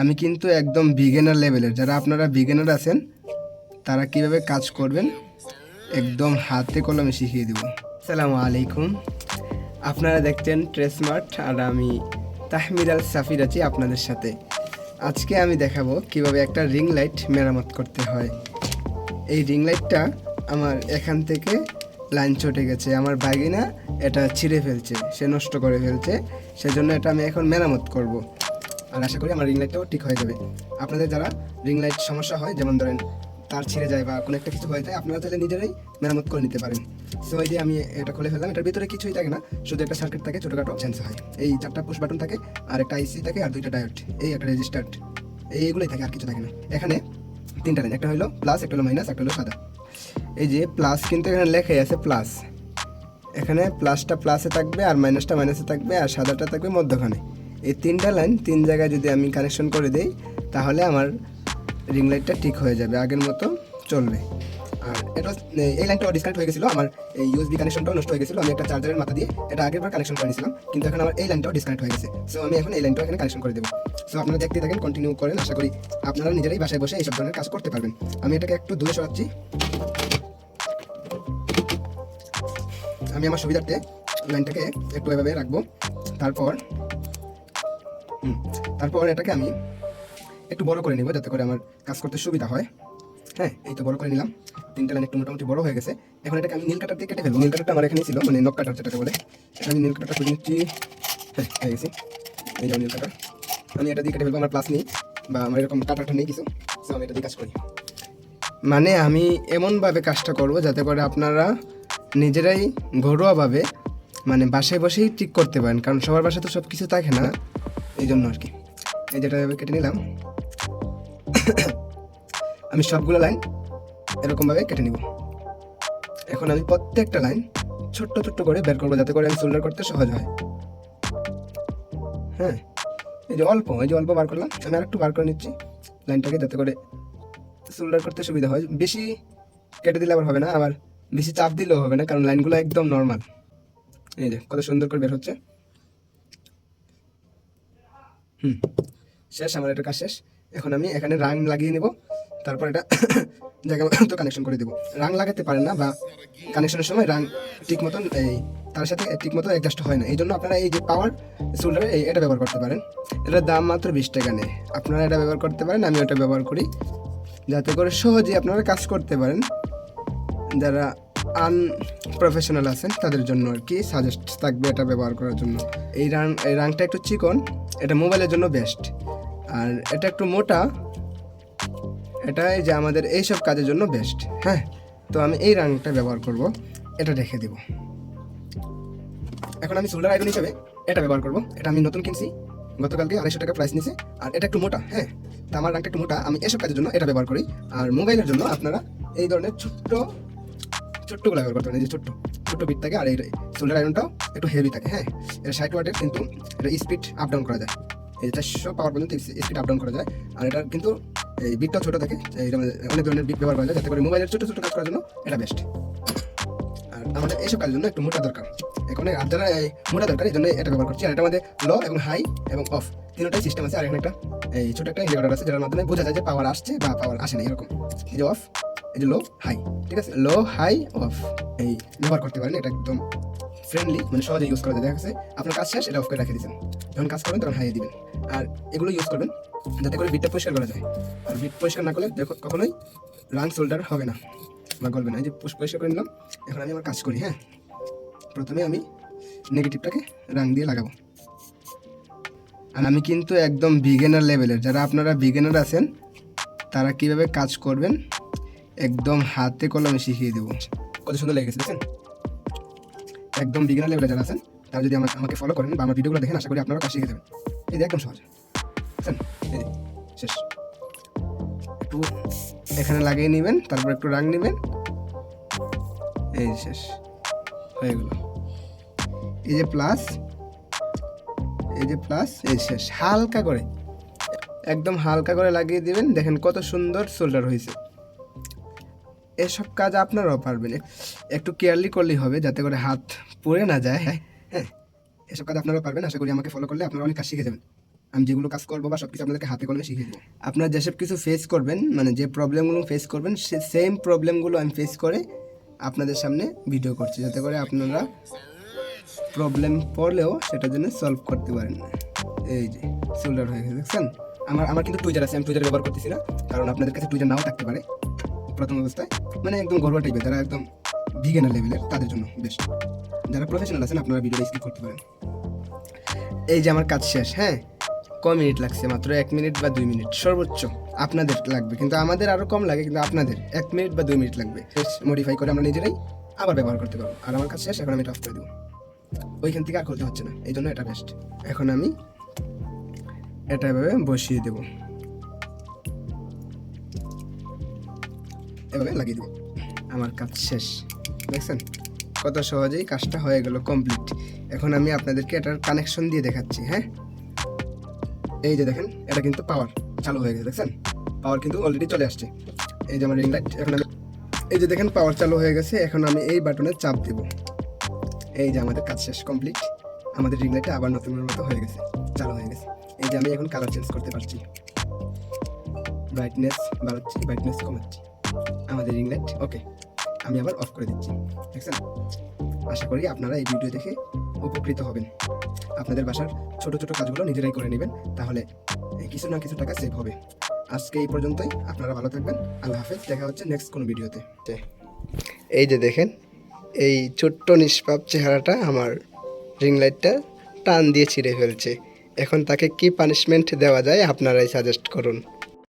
আমি কিন্তু একদম বিগেনার লেভেলের যারা আপনারা বিগেনার আছেন, তারা কীভাবে কাজ করবেন, একদম হাতে কলমে শিখিয়ে দেব। সালামু আলাইকুম। আপনারা দেখছেন ট্রেসমার্ট আর আমি তাহমিদ আল সাফির আছি আপনাদের সাথে। আজকে আমি দেখাবো কীভাবে একটা রিং লাইট মেরামত করতে হয়। এই রিং লাইটটা আমার এখান থেকে লাইন চটে গেছে। আমার বাগিনা এটা ছিঁড়ে ফেলছে, সে নষ্ট করে ফেলছে। সেজন্য এটা আমি এখন মেরামত করব। আর আশা করি আমার রিং লাইটটাও ঠিক হয়ে যাবে। আপনাদের যারা রিং লাইট সমস্যা হয়, যেমন ধরেন তার ছিঁড়ে যায় বা কোনো একটা কিছু হয়ে যায়, আপনারা তাহলে নিজেরাই মেরামত করে নিতে পারেন। সো এই যে আমি এটা খুলে ফেললাম, এটার ভিতরে কিছুই থাকে না, শুধু একটা সার্কিট থাকে, ছোটোখাটো চেঞ্জ হয়। এই চারটা পুশ বাটন থাকে, আর একটা আইসি থাকে, আর দুইটা ডায়োড এই একটা রেজিস্টার্ড এইগুলোই থাকে, আর কিছু থাকে না। এখানে তিনটা লাইন একটা হলো প্লাস একটা হলো মাইনাস একটা হলো সাদা। এই যে প্লাস কিন্তু এখানে লেখাই আছে প্লাস এখানে প্লাসটা প্লাসে থাকবে, আর মাইনাসটা মাইনাসে থাকবে, আর সাদাটা থাকবে মধ্যখানে। এই তিনটা লাইন তিন জায়গায় যদি আমি কানেকশন করে দিই, তাহলে আমার রিং লাইটটা ঠিক হয়ে যাবে, আগের মতো চলবে। আর এটা এই লাইনটা ডিসকানেক্ট হয়ে গেছিল, আমার এই ইউএসবি কানেকশনটাও নষ্ট হয়ে গেছিল, আমি একটা চার্জারের মাথা দিয়ে এটা আগেরবার কানেকশন করে নিয়েছিলাম, কিন্তু এখন আমার এই লাইনটাও ডিসকানেক্ট হয়ে গেছে। সো আমি এখন এই লাইনটাও এখানে কানেকশন করে দেবো। সো আপনারা দেখতে থাকেন কন্টিনিউ করেন, আশা করি আপনারা নিজেরাই বাসায় বসে এইসব ধরনের কাজ করতে পারবেন। আমি এটাকে একটু দূরে সরাচ্ছি। আমি আমার সুবিধার্থে লাইনটাকে একটু এভাবে রাখব। তারপর তারপর এটাকে আমি একটু বড় করে নিব যাতে করে আমার কাজ করতে সুবিধা হয়। হ্যাঁ এই তো বড় করে নিলাম। তিনটা লাইন একটু মোটামুটি বড় হয়ে গেছে। এখন এটাকে আমি নীল কাটার দিয়ে কেটে ফেলব। নীল কাটারটা আমার এখানে ছিল মানে নখ কাটার যেটাকে বলে। আমি নীল কাটারটা করে নিচ্ছি। হ্যাঁ হয়ে গেছি। এই যে নীল কাটার। আমি এটা দিয়ে কেটে ফেলব, আমার প্লাস নেই বা আমার এরকম কাটারটা নেই কিছু। সো আমি এটা দিয়ে কাজ করি। মানে আমি এমনভাবে কাজটা করব যাতে করে আপনারা নিজেরাই ঘরোয়াভাবে মানে বাসায় বসেই ঠিক করতে পারেন। কারণ সবার বাসায় তো সব কিছু থাকে না। এই জন্য আর কি। এই যেটা কেটে নিলাম, আমি সবগুলো লাইন এরকমভাবে কেটে নিব। এখন আমি প্রত্যেকটা লাইন ছোট্ট ছোট্ট করে বের করব, যাতে করে আমি সোল্ডার করতে সহজ হয়। হ্যাঁ এই যে অল্প, এই যে অল্প বার করলাম, আমি আরেকটু বার করে নিচ্ছি লাইনটাকে, যাতে করে সোল্ডার করতে সুবিধা হয়। বেশি কেটে দিলে আবার হবে না, আবার বেশি চাপ দিলেও হবে না, কারণ লাইনগুলো একদম নর্মাল এই যে, কত সুন্দর করে বের হচ্ছে। হুম। শেষ, আমার এটা কাজ শেষ। এখন আমি এখানে রাং লাগিয়ে নেব। তারপর এটা জায়গা মতো কানেকশন করে দেবো। রাং লাগাতে পারেন না বা কানেকশনের সময় রাং ঠিক মতন এই তার সাথে ঠিক মতো অ্যাডজাস্ট হয় না। এই জন্য আপনারা এই যে পাওয়ার সোল্ডার এটা ব্যবহার করতে পারেন। এটার দাম মাত্র বিশ টাকা নেয় আপনারা এটা ব্যবহার করতে পারেন আমি ওটা ব্যবহার করি। যাতে করে সহজেই আপনারা কাজ করতে পারেন। যারা আনপ্রফেশনাল আছেন, তাদের জন্য আর কি সাজেস্ট থাকবে এটা ব্যবহার করার জন্য। এই রাং এই রাংটা একটু চিকন, এটা মোবাইলের জন্য বেস্ট আর এটা একটু মোটা, এটা যে আমাদের এইসব কাজের জন্য বেস্ট হ্যাঁ? তো আমি এই রাংটা ব্যবহার করব, এটা রেখে দেব। এখন আমি সোল্ডার আয়রন হিসেবে এটা ব্যবহার করব, এটা আমি নতুন কিনছি, গতকালকে আড়াইশো টাকা প্রাইস নিছে, আর এটা একটু মোটা হ্যাঁ? তো আমার রাংটা একটু মোটা, আমি এসব কাজের জন্য এটা ব্যবহার করি। আর মোবাইলের জন্য আপনারা এই ধরনের ছোট্ট ছোট্টগুলো ব্যবহার করতে পারেন এই যে ছোট্ট ছোট্ট বিট থাকে আর এই সোল্ডার আয়রনটাও একটু হেভি থাকে হ্যাঁ? এটা ষাট ওয়াটের কিন্তু এটা স্পিড আপ ডাউন করা যায়। এই চারশো পাওয়ার পর্যন্ত স্পিড আপ ডাউন করা যায়। আর এটা কিন্তু এই বিটটাও ছোটো থাকে অনেক ধরনের বিট ব্যবহার করা যায়, যাতে করে মোবাইলের ছোটো ছোটো কাজ করার জন্য এটা বেস্ট আর আমাদের এইসব কাজের জন্য একটু মোটা দরকার। এখন আর যারা এই মোটা দরকার, এই জন্য এটা ব্যবহার করছি। আর এটা আমাদের লো এবং হাই এবং অফ তিনটাই সিস্টেম আছে। আর এখানে একটা, এই ছোটো একটা ইন্ডিকেটর আছে যার মাধ্যমে বোঝা যায় যে পাওয়ার আসছে বা পাওয়ার আসে না এরকম। এই যে অফ এই যে লো হাই ঠিক আছে? লো হাই অফ এই ব্যবহার করতে পারেন এটা একদম ফ্রেন্ডলি মানে সহজে ইউজ করা যায়। দেখা যাচ্ছে আপনার কাজ শেষ, এটা অফ করে রেখে দিচ্ছেন যখন কাজ করবেন, তখন হাইয়ে দিবেন। আর এগুলো ইউজ করবেন, যাতে করে বিটটা পরিষ্কার করা যায়। আর বিট পরিষ্কার না করলে দেখো কখনোই রাং শোল্ডার হবে না, বা গলবে না। এই যে পরিষ্কার করে নিলাম, এখন আমি আমার কাজ করি হ্যাঁ? প্রথমে আমি নেগেটিভটাকে রাং দিয়ে লাগাবো। আর আমি কিন্তু একদম বিগিনার লেভেলের যারা আপনারা বিগিনার আছেন, তারা কীভাবে কাজ করবেন একদম হাতে কলমে শিখিয়ে দেবো। কত সুন্দর লেগেছে, দেখেন? একদম বিগিনার লেভেলে যারা আছেন, তারা যদি আমাকে আমাকে ফলো করেন বা আমার ভিডিওগুলো দেখেন, আশা করি আপনারাও কাজ শিখে যাবেন। এই একদম সহজ। শেষ। একটু এখানে লাগিয়ে নেবেন, তারপর একটু রাং নেবেন। এই শেষ, হয়ে গেল। এই যে প্লাস এই যে প্লাস এই শেষ। হালকা করে, একদম হালকা করে লাগিয়ে দিবেন। দেখেন কত সুন্দর শোল্ডার হয়েছে। এসব কাজ আপনারাও পারবেন। একটু কেয়ারলি করলেই হবে যাতে করে হাত পড়ে না যায়। হ্যাঁ হ্যাঁ এসব কাজ আপনারাও পারবেন। আশা করি আমাকে ফলো করলে আপনারা অনেক কাজ শিখে যাবেন। আমি যেগুলো কাজ করব বা সব কিছু আপনাদেরকে হাতে কলমে শিখিয়ে দেবো। আপনারা যেসব কিছু ফেস করবেন মানে যে প্রবলেমগুলো ফেস করবেন, সে সেম প্রবলেমগুলো আমি ফেস করে আপনাদের সামনে ভিডিও করছি। যাতে করে আপনারা প্রবলেম পড়লেও সেটার জন্য সলভ করতে পারেন। না এই যে সোল্ডার হয়ে গেছে, দেখছেন? আমার আমার কিন্তু টুইজার আছে, আমি টুইজার ব্যবহার করতেছি না। কারণ আপনাদের কাছে টুইজার নাও থাকতে পারে। প্রথম অবস্থায় মানে একদম গর্ব টাইপের যারা একদম বিজ্ঞানের লেভেলের তাদের জন্য বেস্ট যারা প্রফেশনাল আছেন, আপনারা ভিডিওটা স্কিপ করতে পারেন। এই যে আমার কাজ শেষ হ্যাঁ? ক মিনিট লাগছে? মাত্র এক মিনিট বা দুই মিনিট সর্বোচ্চ। আপনাদের লাগবে। কিন্তু আমাদের আরও কম লাগে, কিন্তু আপনাদের। এক মিনিট বা দুই মিনিট লাগবে। শেষ মডিফাই করে আমরা নিজেরাই আবার ব্যবহার করতে পারব। আর আমার কাজ শেষ, এখন আমি এটা অফ করে দেবো। ওইখান থেকে আর খুলতে হচ্ছে না। এই জন্য এটা বেস্ট এখন আমি এটা এভাবে বসিয়ে দেব। লাগিয়ে দেবো। আমার কাজ শেষ। দেখছেন? কত সহজেই কাজটা হয়ে গেল কমপ্লিট এখন আমি আপনাদেরকে এটার কানেকশন দিয়ে দেখাচ্ছি হ্যাঁ? এই যে দেখেন, এটা কিন্তু পাওয়ার চালু হয়ে গেছে, দেখছেন? পাওয়ার কিন্তু অলরেডি চলে আসছে। এই যে আমার রিং লাইট এখন আমি এই যে দেখেন পাওয়ার চালু হয়ে গেছে, এখন আমি এই বাটনে চাপ দেব। এই যে আমাদের কাজ শেষ কমপ্লিট আমাদের রিং লাইটটা আবার নতুনের মতো হয়ে গেছে, চালু হয়ে গেছে। এই যে আমি এখন কালার চেঞ্জ করতে পারছি। ব্রাইটনেস বাড়াচ্ছি ব্রাইটনেস কমাচ্ছি। আমাদের রিং লাইট ওকে আমি আবার অফ করে দিচ্ছি, দেখছেন? আশা করি আপনারা এই ভিডিও দেখে উপকৃত হবেন। আপনাদের বাসার ছোট ছোট কাজগুলো নিজেরাই করে নেবেন, তাহলে কিছু না কিছু টাকা সেভ হবে। আজকে এই পর্যন্তই, আপনারা ভালো থাকবেন, আল্লাহ হাফেজ, দেখা হচ্ছে নেক্সট কোনো ভিডিওতে এই যে দেখেন, এই ছোট্ট নিষ্পাপ চেহারাটা আমার রিং লাইটটা টান দিয়ে ছিঁড়ে ফেলছে। এখন তাকে কি পানিশমেন্ট দেওয়া যায় আপনারাই সাজেস্ট করুন।